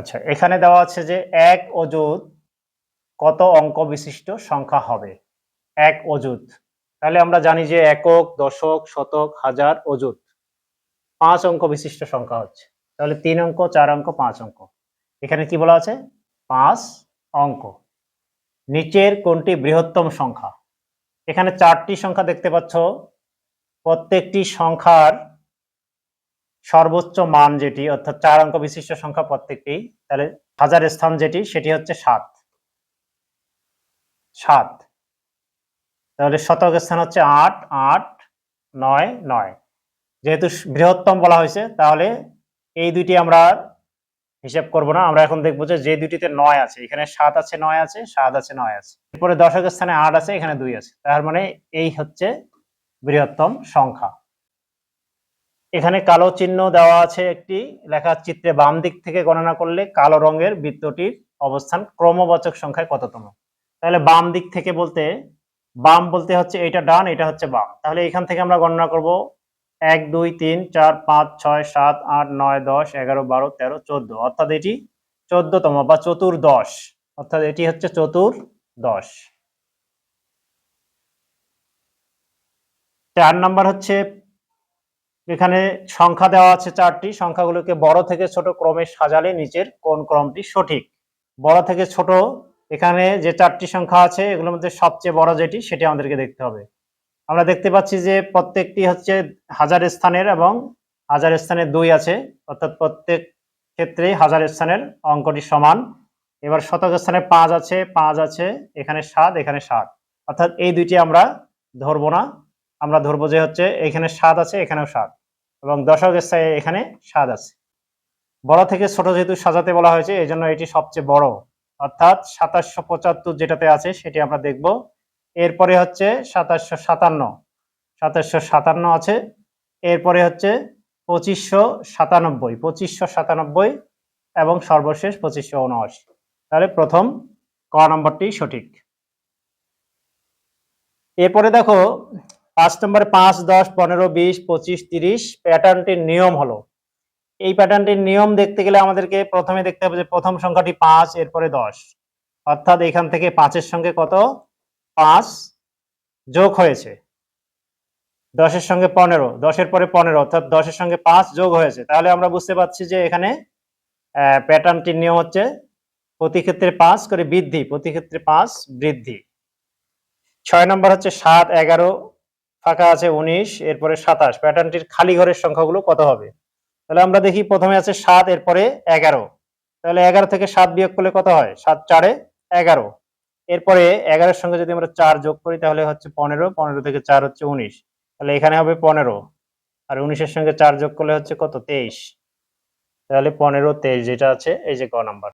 আচ্ছা এখানে দেওয়া আছে যে এক অযুত কত অঙ্ক বিশিষ্ট সংখ্যা হবে? এক অযুত। তাহলে আমরা জানি যে একক, দশক, শতক, হাজার, অযুত। পাঁচ অঙ্ক বিশিষ্ট সংখ্যা হচ্ছে। তাহলে তিন অঙ্ক, চার অঙ্ক, পাঁচ অঙ্ক। এখানে কি বলা আছে? পাঁচ অঙ্ক। নিচের কোনটি বৃহত্তম সংখ্যা? এখানে চারটি সংখ্যা দেখতে পাচ্ছ। প্রত্যেকটি সংখ্যার সর্বোচ্চ মান যেটি, অর্থাৎ চার অঙ্ক বিশিষ্ট সংখ্যা প্রত্যেকটি, তাহলে হাজার স্থান যেটি, সেটি হচ্ছে সাত। সাত। তাহলে শতক স্থান হচ্ছে আট আট, নয় নয়। যেহেতু বৃহত্তম বলা হয়েছে, তাহলে এই দুইটি আমরা হিসাব করব না। আমরা এখন দেখব যে যে দুইটিতে নয় আছে, এখানে সাত আছে, নয় আছে, সাত আছে, নয় আছে। এরপরে দশক স্থানে আট আছে, এখানে দুই আছে। তার মানে এই হচ্ছে বৃহত্তম সংখ্যা। এখানে কালো চিহ্ন দেওয়া আছে একটি, লেখা চিত্রে বাম দিক থেকে গণনা করলে কালো রঙের বৃত্তটির অবস্থান ক্রমবাচক সংখ্যায় কততম? তাহলে বাম দিক থেকে বলতে, বাম বলতে হচ্ছে এটা ডান, এটা হচ্ছে বাম। তাহলে এখান থেকে আমরা গণনা করব, এক, দুই, তিন, চার, পাঁচ, ছয়, সাত, আট, নয়, দশ, এগারো, বারো, তেরো, চোদ্দ। অর্থাৎ এটি চোদ্দতম বা চতুর্দশ। অর্থাৎ এটি হচ্ছে চতুর্দশ। চার নাম্বার হচ্ছে এখানে সংখ্যা দেওয়া আছে চারটি। সংখ্যাগুলোকে বড় থেকে ছোট ক্রমে সাজালে নিচের কোন ক্রমটি সঠিক। বড় থেকে ছোট, এখানে যে চারটি সংখ্যা আছে, এগুলোর মধ্যে সবচেয়ে বড় যেটি, সেটি আমাদেরকে দেখতে হবে। আমরা দেখতে পাচ্ছি যে প্রত্যেকটি হচ্ছে হাজার স্থানের এবং হাজার স্থানের দুই আছে, অর্থাৎ প্রত্যেক ক্ষেত্রেই হাজার স্থানের অঙ্কটি সমান। এবার শতক স্থানে পাঁচ আছে পাঁচ আছে, এখানে সাত এখানে সাত। অর্থাৎ এই দুইটি আমরা ধরবো না। আমরা ধরবো যে হচ্ছে এখানে সাত আছে, এখানেও সাত। এবং দশক স্থানে এখানে স্বাদ আছে। বড় থেকে ছোট যেহেতু সাজাতে বলা হয়েছে এই জন্য এটি সবচেয়ে বড়। অর্থাৎ সাতাশশো পঁচাত্তর যেটাতে আছে, সেটি আমরা দেখব। এরপরে হচ্ছে সাতাশশো সাতান্ন। সাতাশশো সাতান্ন আছে। এরপরে হচ্ছে পঁচিশশো সাতানব্বই। পঁচিশশো সাতানব্বই এবং সর্বশেষ পঁচিশশো উনআশি। তাহলে প্রথম ক নম্বরটি সঠিক। এরপরে দেখো পাঁচ নম্বরে পাঁচ, দশ, পনেরো, বিশ, পঁচিশ, তিরিশ প্যাটার্নটির নিয়ম হলো। এই প্যাটার্নটির নিয়ম দেখতে গেলে আমাদেরকে প্রথমে দেখতে হবে যে প্রথম সংখ্যাটি পাঁচ, এরপরে দশ। অর্থাৎ এখান থেকে পাঁচের সঙ্গে কত? পাঁচ যোগ হয়েছে। দশের সঙ্গে পনেরো, দশের পরে পনেরো, অর্থাৎ দশের সঙ্গে পাঁচ যোগ হয়েছে। তাহলে আমরা বুঝতে পারছি যে এখানে প্যাটার্নটির নিয়ম হচ্ছে প্রতি ক্ষেত্রে পাঁচ করে বৃদ্ধি, প্রতি ক্ষেত্রে পাঁচ বৃদ্ধি। ছয় নম্বর হচ্ছে সাত, এগারো ফাঁকা আছে উনিশ, এরপরে সাতাশ। প্যাটার্নটির খালি ঘরের সংখ্যাগুলো কত হবে? তাহলে আমরা দেখি প্রথমে আছে সাত, এরপরে এগারো। তাহলে এগারো থেকে সাত বিয়োগ করলে কত হয়? সাত চারে এগারো। এরপরে এগারোর সঙ্গে যদি আমরা চার যোগ করি, তাহলে হচ্ছে পনেরো। পনেরো থেকে চার হচ্ছে উনিশ। তাহলে এখানে হবে পনেরো। আর উনিশের সঙ্গে চার যোগ করলে হচ্ছে কত? তেইশ। তাহলে পনেরো, তেইশ যেটা আছে, এই যে ক নাম্বার।